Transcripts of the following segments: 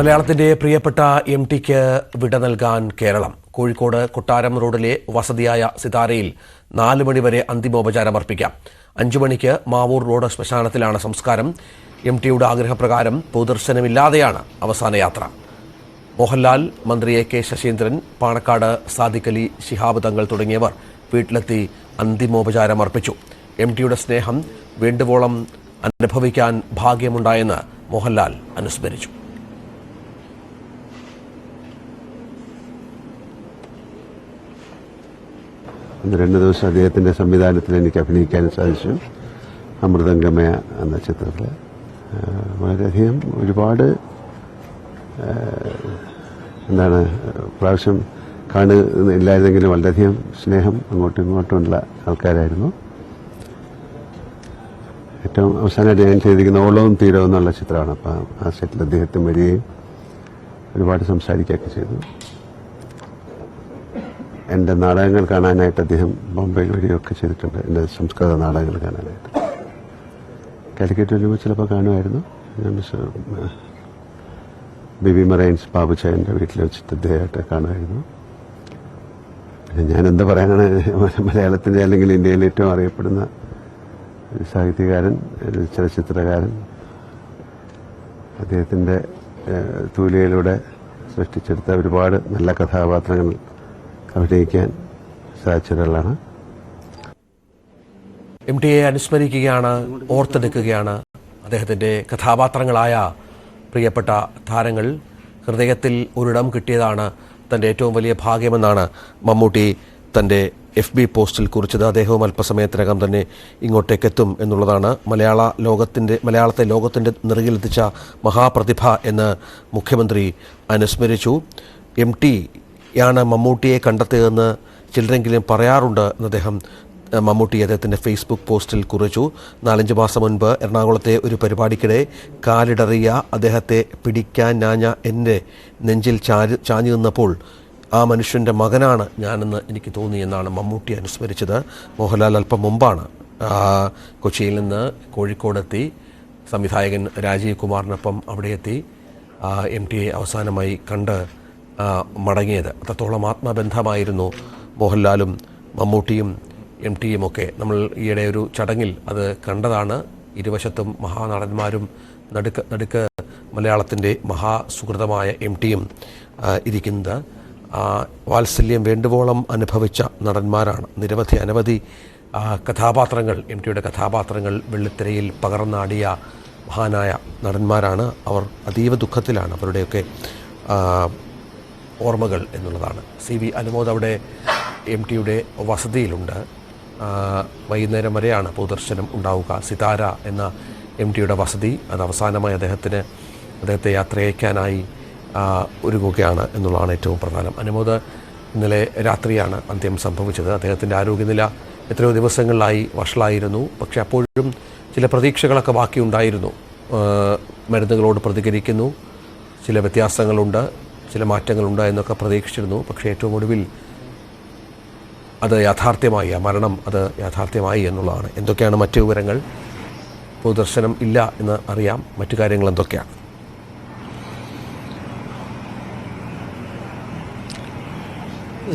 മലയാളത്തിന്റെ പ്രിയപ്പെട്ട M tick വിട നൽകാൻ കേരളം. കോഴിക്കോട് കൊട്ടാരം റോഡിലെ വസതിയായ സിതാരയിൽ നാല് മണിവരെ അന്തിമോപചാരം അർപ്പിക്കാം. അഞ്ചു മണിക്ക് മാവൂർ റോഡ് ശ്മശാനത്തിലാണ് സംസ്കാരം. എം ടിയുടെ ആഗ്രഹപ്രകാരം പൊതുദർശനമില്ലാതെയാണ് അവസാന യാത്ര. മോഹൻലാൽ മന്ത്രി എ കെ ശശീന്ദ്രൻ പാണക്കാട് സാദിഖലി ശിഹാബ് തങ്ങൾ തുടങ്ങിയവർ വീട്ടിലെത്തി അന്തിമോപചാരം അർപ്പിച്ചു. എം ടിയുടെ സ്നേഹം വേണ്ടുവോളം അനുഭവിക്കാൻ ഭാഗ്യമുണ്ടായെന്ന് മോഹൻലാൽ അനുസ്മരിച്ചു. രണ്ട് ദിവസം അദ്ദേഹത്തിന്റെ സംവിധാനത്തിൽ എനിക്ക് അഭിനയിക്കാൻ സാധിച്ചു. അമൃതംഗമയ എന്ന ചിത്രത്തിൽ. വളരെയധികം ഒരുപാട് എന്താണ് പ്രാവശ്യം കാണുന്നില്ലായിരുന്നെങ്കിലും വളരെയധികം സ്നേഹം അങ്ങോട്ടും ഇങ്ങോട്ടുമുള്ള ആൾക്കാരായിരുന്നു. ഏറ്റവും അവസാനമായിട്ട് ഞാൻ ചെയ്തിരിക്കുന്ന ഓളവും തീരവും എന്നുള്ള ചിത്രമാണ്. അപ്പം ആ സെറ്റിൽ അദ്ദേഹത്തിന് വരികയും ഒരുപാട് സംസാരിക്കുകയൊക്കെ ചെയ്തു. എന്റെ നാടകങ്ങൾ കാണാനായിട്ട് അദ്ദേഹം ബോംബെയിൽ വരികയൊക്കെ ചെയ്തിട്ടുണ്ട്. എന്റെ സംസ്കൃത നാടകങ്ങൾ കാണാനായിട്ട്. കാലിക്കറ്റ് വരുമ്പോൾ ചിലപ്പോൾ കാണുമായിരുന്നു. ബിബി മറൈൻസ് ബാബുച്ചായന്റെ വീട്ടിൽ വെച്ചിട്ട് അദ്ദേഹമായിട്ട് കാണുമായിരുന്നു. ഞാൻ എന്താ പറയാനാണ് മലയാളത്തിന്റെ അല്ലെങ്കിൽ ഇന്ത്യയിൽ ഏറ്റവും അറിയപ്പെടുന്ന സാഹിത്യകാരൻ ചലച്ചിത്രകാരൻ അദ്ദേഹത്തിന്റെ തൂലികയിലൂടെ സൃഷ്ടിച്ചെടുത്ത ഒരുപാട് നല്ല കഥാപാത്രങ്ങൾ അഭിനയിക്കാൻ സാധിച്ചിട്ടുള്ളതാണ് എം ടിയെ അനുസ്മരിക്കുകയാണ് ഓർത്തെടുക്കുകയാണ്. അദ്ദേഹത്തിന്റെ കഥാപാത്രങ്ങളായ പ്രിയപ്പെട്ട താരങ്ങൾ ഹൃദയത്തിൽ ഒരിടം കിട്ടിയതാണ് തന്റെ ഏറ്റവും വലിയ ഭാഗ്യമെന്നാണ് മമ്മൂട്ടി തന്റെ എഫ് ബി പോസ്റ്റിൽ കുറിച്ചത്. അദ്ദേഹവും അല്പസമയത്തിനകം തന്നെ ഇങ്ങോട്ടേക്കെത്തും എന്നുള്ളതാണ് മലയാള ലോകത്തിന്റെ മലയാളത്തെ ലോകത്തിന്റെ നിറകിലെത്തിച്ച മഹാപ്രതിഭ എന്ന് മുഖ്യമന്ത്രി അനുസ്മരിച്ചു. എം ടി യാണ് മമ്മൂട്ടിയെ കണ്ടെത്തിയതെന്ന് ചിലരെങ്കിലും പറയാറുണ്ട് എന്ന് അദ്ദേഹം മമ്മൂട്ടി അദ്ദേഹത്തിന്റെ ഫേസ്ബുക്ക് പോസ്റ്റിൽ കുറിച്ചു. നാലഞ്ച് മാസം മുൻപ് എറണാകുളത്തെ ഒരു പരിപാടിക്കിടെ കാലിടറിയ അദ്ദേഹത്തെ പിടിക്കാൻ ഞാഞ്ഞ എന്റെ നെഞ്ചിൽ ചാരി ചാഞ്ഞു നിന്നപ്പോൾ ആ മനുഷ്യന്റെ മകനാണ് ഞാനെന്ന് എനിക്ക് തോന്നി എന്നാണ് മമ്മൂട്ടി അനുസ്മരിച്ചത്. മോഹൻലാൽ അല്പം മുമ്പാണ്. കൊച്ചിയിൽ നിന്ന് കോഴിക്കോടെത്തി. സംവിധായകൻ രാജീവ് കുമാറിനൊപ്പം അവിടെ എത്തി എം എം എ അവസാനമായി കണ്ട് മടങ്ങിയത്. അത്രത്തോളം ആത്മബന്ധമായിരുന്നു മോഹൻലാലും മമ്മൂട്ടിയും എം ടിയും ഒക്കെ. നമ്മൾ ഈയിടെ ഒരു ചടങ്ങിൽ അത് കണ്ടതാണ്. ഇരുവശത്തും മഹാനടന്മാരും നടുക്ക് നടുക്ക് മലയാളത്തിന്റെ മഹാസുഹൃതമായ എം ടിയും ഇരിക്കുന്നത്. വാത്സല്യം വേണ്ടുവോളം അനുഭവിച്ച നടന്മാരാണ്. നിരവധി അനവധി കഥാപാത്രങ്ങൾ എം ടിയുടെ കഥാപാത്രങ്ങൾ വെള്ളിത്തിരയിൽ പകർന്നാടിയ മഹാനായ നടന്മാരാണ്. അവർ അതീവ ദുഃഖത്തിലാണ് അവരുടെയൊക്കെ ഓർമ്മകൾ എന്നുള്ളതാണ്. സി വി അനുമോദ് അവിടെ എം ടിയുടെ വസതിയിലുണ്ട്. വൈകുന്നേരം വരെയാണ് പൊതുദർശനം ഉണ്ടാവുക. സിതാര എന്ന എം ടിയുടെ വസതി അത് അവസാനമായി അദ്ദേഹത്തിന് അദ്ദേഹത്തെ യാത്രയക്കാനായി ഒരുങ്ങുകയാണ് എന്നുള്ളതാണ് ഏറ്റവും പ്രധാനം. അനുമോദ് ഇന്നലെ രാത്രിയാണ് അന്ത്യം സംഭവിച്ചത്. അദ്ദേഹത്തിന്റെ ആരോഗ്യനില എത്രയോ ദിവസങ്ങളിലായി വഷളായിരുന്നു. പക്ഷേ അപ്പോഴും ചില പ്രതീക്ഷകളൊക്കെ ബാക്കിയുണ്ടായിരുന്നു. മരുന്നുകളോട് പ്രതികരിക്കുന്നു. ചില വ്യത്യാസങ്ങളുണ്ട്. ചില മാറ്റങ്ങൾ ഉണ്ടായെന്നൊക്കെ പ്രതീക്ഷിച്ചിരുന്നു. പക്ഷേ ഏറ്റവും ഒടുവിൽ അത് യാഥാർത്ഥ്യമായി ആ മരണം അത് യാഥാർത്ഥ്യമായി എന്നുള്ളതാണ്. എന്തൊക്കെയാണ് മറ്റു വിവരങ്ങൾ? പൊതുദർശനം ഇല്ല എന്ന് അറിയാം. മറ്റു കാര്യങ്ങൾ എന്തൊക്കെയാണ്?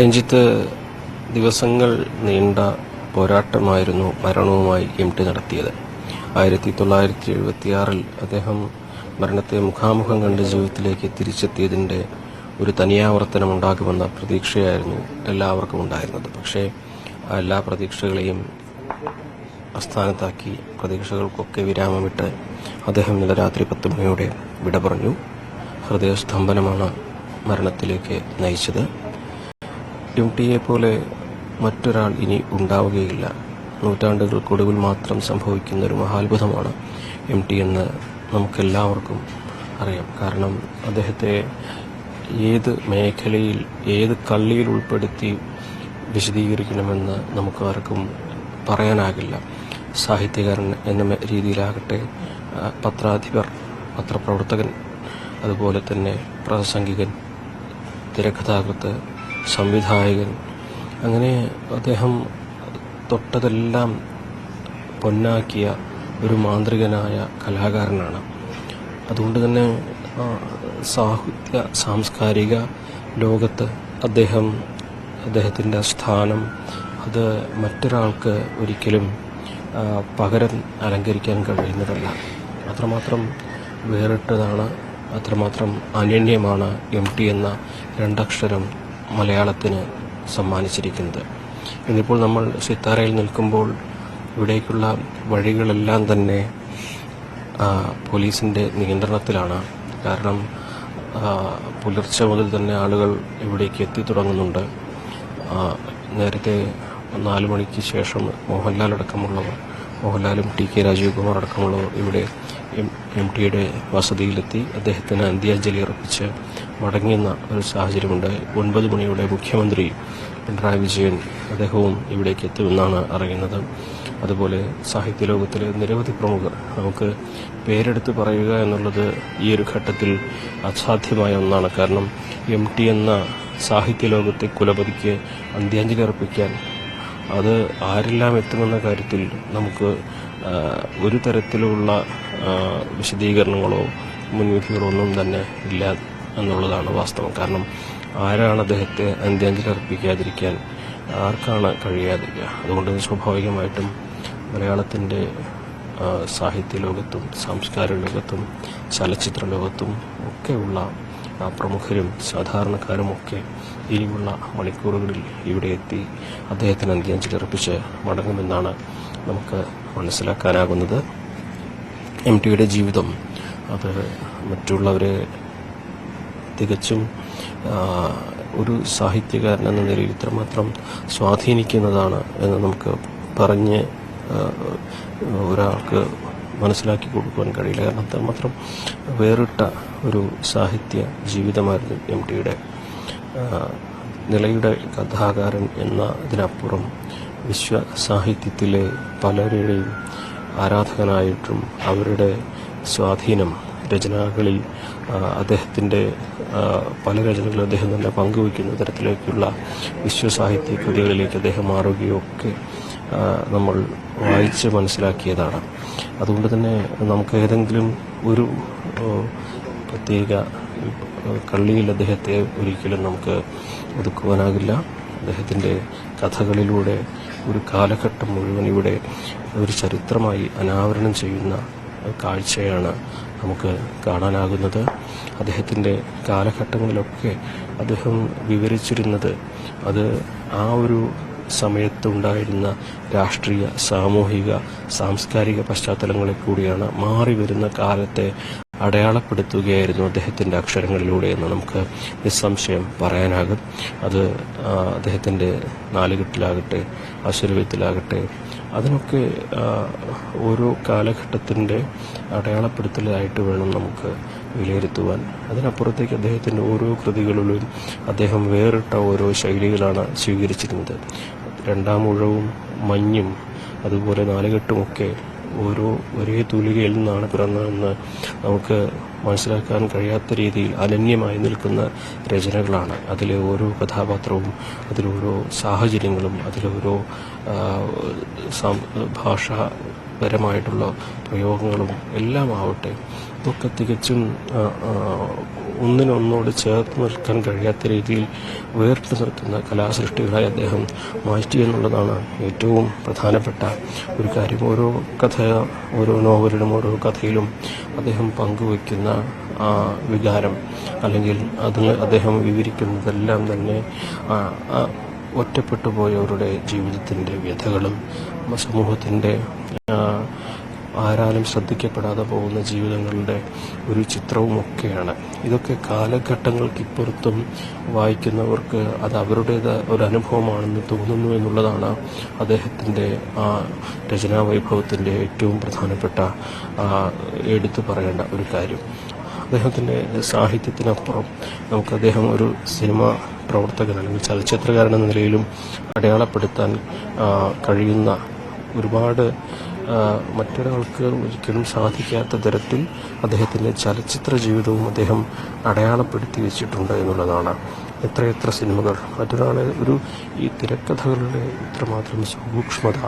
രഞ്ജിത്ത് ദിവസങ്ങൾ നീണ്ട പോരാട്ടമായിരുന്നു മരണവുമായി എം ടി നടത്തിയത്. ആയിരത്തി തൊള്ളായിരത്തി എഴുപത്തിയാറിൽ അദ്ദേഹം മരണത്തെ മുഖാമുഖം കണ്ട് ജീവിതത്തിലേക്ക് തിരിച്ചെത്തിയതിന്റെ ഒരു തനിയാവർത്തനം ഉണ്ടാകുമെന്ന പ്രതീക്ഷയായിരുന്നു എല്ലാവർക്കും ഉണ്ടായിരുന്നത്. പക്ഷേ ആ എല്ലാ പ്രതീക്ഷകളെയും അസ്ഥാനത്താക്കി പ്രതീക്ഷകൾക്കൊക്കെ വിരാമമിട്ട് അദ്ദേഹം ഇന്നലെ രാത്രി പത്ത് മണിയോടെ വിട പറഞ്ഞു ഹൃദയസ്തംഭനമാണ് മരണത്തിലേക്ക് നയിച്ചത്. എം ടിയെ പോലെ മറ്റൊരാൾ ഇനി ഉണ്ടാവുകയില്ല. നൂറ്റാണ്ടുകൾക്കൊടുവിൽ മാത്രം സംഭവിക്കുന്ന ഒരു മഹാത്ഭുതമാണ് എം ടി എന്ന് നമുക്കെല്ലാവർക്കും അറിയാം. കാരണം അദ്ദേഹത്തെ ഏത് മേഖലയിൽ ഏത് കള്ളിയിൽ ഉൾപ്പെടുത്തി വിശദീകരിക്കണമെന്ന് നമുക്ക് ആർക്കും പറയാനാകില്ല. സാഹിത്യകാരൻ എന്ന രീതിയിലാകട്ടെ പത്രാധിപർ പത്രപ്രവർത്തകൻ അതുപോലെ തന്നെ പ്രാസംഗികൻ തിരക്കഥാകൃത്ത് സംവിധായകൻ അങ്ങനെ അദ്ദേഹം തൊട്ടതെല്ലാം പൊന്നാക്കിയ ഒരു മാന്ത്രികനായ കലാകാരനാണ്. അതുകൊണ്ട് തന്നെ സാഹിത്യ സാംസ്കാരിക ലോകത്ത് അദ്ദേഹം അദ്ദേഹത്തിന്റെ സ്ഥാനം അത് മറ്റൊരാൾക്ക് ഒരിക്കലും പകരം അലങ്കരിക്കാൻ കഴിയുന്നതല്ല. അത്രമാത്രം വേറിട്ടതാണ് അത്രമാത്രം അനന്യമാണ് എം ടി എന്ന രണ്ടക്ഷരം മലയാളത്തിന് സമ്മാനിച്ചിരിക്കുന്നത്. ഇന്നിപ്പോൾ നമ്മൾ സിത്താരയിൽ നിൽക്കുമ്പോൾ ഇവിടേക്കുള്ള വഴികളെല്ലാം തന്നെ പോലീസിന്റെ നിയന്ത്രണത്തിലാണ്. കാരണം പുലർച്ചെ മുതൽ തന്നെ ആളുകൾ ഇവിടേക്ക് എത്തി തുടങ്ങുന്നുണ്ട്. നേരത്തെ നാല് മണിക്ക് ശേഷം മോഹൻലാൽ അടക്കമുള്ളവർ മോഹൻലാലും ടി കെ രാജീവ് കുമാർ അടക്കമുള്ളവർ ഇവിടെ എം എം ടിയുടെ വസതിയിലെത്തി അദ്ദേഹത്തിന് അന്ത്യാഞ്ജലി അർപ്പിച്ച് മടങ്ങുന്ന ഒരു സാഹചര്യമുണ്ട്. ഒൻപത് മണിയോടെ മുഖ്യമന്ത്രി പിണറായി വിജയൻ അദ്ദേഹവും ഇവിടേക്ക് എത്തുമെന്നാണ് അറിയുന്നത്. അതുപോലെ സാഹിത്യ ലോകത്തിലെ നിരവധി പ്രമുഖർ നമുക്ക് പേരെടുത്ത് പറയുക എന്നുള്ളത് ഈ ഒരു ഘട്ടത്തിൽ അസാധ്യമായ ഒന്നാണ്. കാരണം എം ടി എന്ന സാഹിത്യ ലോകത്തെ കുലപതിക്ക് അന്ത്യാഞ്ജലി അർപ്പിക്കാൻ അത് ആരെല്ലാം എത്തുമെന്ന കാര്യത്തിൽ നമുക്ക് ഒരു തരത്തിലുള്ള വിശദീകരണങ്ങളോ മുൻവിധികളോ ഒന്നും തന്നെ ഇല്ല എന്നുള്ളതാണ് വാസ്തവം. കാരണം ആരാണ് അദ്ദേഹത്തെ അന്ത്യാഞ്ജലി അർപ്പിക്കാതിരിക്കാൻ ആർക്കാണ് കഴിയാതിരിക്കുക? അതുകൊണ്ട് സ്വാഭാവികമായിട്ടും മലയാളത്തിന്റെ സാഹിത്യ ലോകത്തും സാംസ്കാരിക ലോകത്തും ചലച്ചിത്ര ലോകത്തും ഒക്കെയുള്ള പ്രമുഖരും പ്രമുഖരും സാധാരണക്കാരുമൊക്കെ ഇനിയുള്ള മണിക്കൂറുകളിൽ ഇവിടെ എത്തി അദ്ദേഹത്തിന് അന്ത്യാഞ്ജലി അർപ്പിച്ച് മടങ്ങുമെന്നാണ് നമുക്ക് മനസ്സിലാക്കാനാകുന്നത്. എം ടിയുടെ ജീവിതം അത് മറ്റുള്ളവരെ തികച്ചും ഒരു സാഹിത്യകാരൻ എന്ന നിലയിൽ ഇത്രമാത്രം സ്വാധീനിക്കുന്നതാണ് എന്ന് നമുക്ക് പറഞ്ഞ് ഒരാൾക്ക് മനസ്സിലാക്കി കൊടുക്കുവാൻ കഴിയില്ല. കാരണം അത്രമാത്രം വേറിട്ട ഒരു സാഹിത്യ ജീവിതമായിരുന്നു എം ടിയുടെ. നിലയുടെ കഥാകാരൻ എന്ന ഇതിനപ്പുറം വിശ്വ സാഹിത്യത്തിലെ പലരുടെയും ആരാധകനായിട്ടും അവരുടെ സ്വാധീനം രചനകളിൽ അദ്ദേഹത്തിന്റെ പല രചനകളും അദ്ദേഹം തന്നെ പങ്കുവയ്ക്കുന്ന തരത്തിലേക്കുള്ള വിശ്വസാഹിത്യ കൃതികളിലേക്ക് അദ്ദേഹം മാറുകയൊക്കെ നമ്മൾ വായിച്ച് മനസ്സിലാക്കിയതാണ്. അതുകൊണ്ട് തന്നെ നമുക്ക് ഏതെങ്കിലും ഒരു പ്രത്യേക കള്ളിയിൽ അദ്ദേഹത്തെ ഒരിക്കലും നമുക്ക് ഒതുക്കുവാനാകില്ല. അദ്ദേഹത്തിന്റെ കഥകളിലൂടെ ഒരു കാലഘട്ടം മുഴുവൻ ഇവിടെ ഒരു ചരിത്രമായി അനാവരണം ചെയ്യുന്ന കാഴ്ചയാണ് നമുക്ക് കാണാനാകുന്നത്. അദ്ദേഹത്തിന്റെ കാലഘട്ടങ്ങളിലൊക്കെ അദ്ദേഹം വിവരിച്ചിരുന്നത് അത് ആ ഒരു സമയത്തുണ്ടായിരുന്ന രാഷ്ട്രീയ സാമൂഹിക സാംസ്കാരിക പശ്ചാത്തലങ്ങളിൽ കൂടിയാണ് മാറി വരുന്ന കാലത്തെ അടയാളപ്പെടുത്തുകയായിരുന്നു അദ്ദേഹത്തിന്റെ അക്ഷരങ്ങളിലൂടെ എന്ന് നമുക്ക് നിസ്സംശയം പറയാനാകും. അത് അദ്ദേഹത്തിന്റെ നാലുകെട്ടിലാകട്ടെ അസുരവിത്തിലാകട്ടെ അതിനൊക്കെ ഓരോ കാലഘട്ടത്തിന്റെ അടയാളപ്പെടുത്തലായിട്ട് വേണം നമുക്ക് വിലയിരുത്തുവാൻ. അതിനപ്പുറത്തേക്ക് അദ്ദേഹത്തിന്റെ ഓരോ കൃതികളിലും അദ്ദേഹം വേറിട്ട ഓരോ ശൈലികളാണ് സ്വീകരിച്ചിരുന്നത്. രണ്ടാം മുഴവും മഞ്ഞും അതുപോലെ നാലുകെട്ടുമൊക്കെ ഓരോ ഒരേ തൂലികയിൽ നിന്നാണ് പിറന്നതെന്ന് നമുക്ക് മനസ്സിലാക്കാൻ കഴിയാത്ത രീതിയിൽ അനന്യമായി നിൽക്കുന്ന രചനകളാണ്. അതിലെ ഓരോ കഥാപാത്രവും അതിലോരോ സാഹചര്യങ്ങളും അതിലോരോ ആ, ഭാഷാപരമായിട്ടുള്ള പ്രയോഗങ്ങളും എല്ലാം ആവട്ടെ ഇതൊക്കെ തികച്ചും ഒന്നിനൊന്നോട് ചേർത്ത് നിൽക്കാൻ കഴിയാത്ത രീതിയിൽ വേർത്ത് നിർത്തുന്ന കലാസൃഷ്ടികളായി അദ്ദേഹം മാറ്റി എന്നുള്ളതാണ് ഏറ്റവും പ്രധാനപ്പെട്ട ഒരു കാര്യം. ഓരോ കഥ ഓരോ നോവലിലും ഓരോ കഥയിലും അദ്ദേഹം പങ്കുവയ്ക്കുന്ന ആ വികാരം അല്ലെങ്കിൽ അതിന് അദ്ദേഹം വിവരിക്കുന്നതെല്ലാം തന്നെ ഒറ്റപ്പെട്ടു പോയവരുടെ ജീവിതത്തിന്റെ വ്യഥകളും സമൂഹത്തിന്റെ ആരാലും ശ്രദ്ധിക്കപ്പെടാതെ പോകുന്ന ജീവിതങ്ങളുടെ ഒരു ചിത്രവുമൊക്കെയാണ്. ഇതൊക്കെ കാലഘട്ടങ്ങൾക്കിപ്പുറത്തും വായിക്കുന്നവർക്ക് അത് അവരുടേത് ഒരു അനുഭവമാണെന്ന് തോന്നുന്നു എന്നുള്ളതാണ് അദ്ദേഹത്തിന്റെ ആ രചനാ വൈഭവത്തിന്റെ ഏറ്റവും പ്രധാനപ്പെട്ട എടുത്തു പറയേണ്ട ഒരു കാര്യം. അദ്ദേഹത്തിന്റെ സാഹിത്യത്തിനപ്പുറം നമുക്ക് അദ്ദേഹം ഒരു സിനിമ പ്രവർത്തകൻ അല്ലെങ്കിൽ ചലച്ചിത്രകാരൻ എന്ന നിലയിലും അടയാളപ്പെടുത്താൻ കഴിയുന്ന ഒരുപാട് മറ്റൊരാൾക്ക് ഒരിക്കലും സാധിക്കാത്ത തരത്തിൽ അദ്ദേഹത്തിന്റെ ചലച്ചിത്ര ജീവിതവും അദ്ദേഹം അടയാളപ്പെടുത്തി വെച്ചിട്ടുണ്ട് എന്നുള്ളതാണ്. എത്രയെത്ര സിനിമകൾ. മറ്റൊരാളെ ഒരു ഈ തിരക്കഥകളുടെ ഇത്രമാത്രം സൂക്ഷ്മത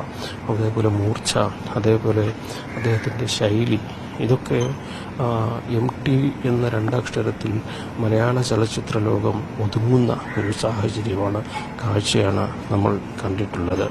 അതേപോലെ മൂർച്ച അതേപോലെ അദ്ദേഹത്തിന്റെ ശൈലി ഇതൊക്കെ എം ടി എന്ന രണ്ടക്ഷരത്തിൽ മലയാള ചലച്ചിത്ര ലോകം ഒതുങ്ങുന്ന ഒരു സാഹചര്യമാണ് കാഴ്ചയാണ് നമ്മൾ കണ്ടിട്ടുള്ളത്.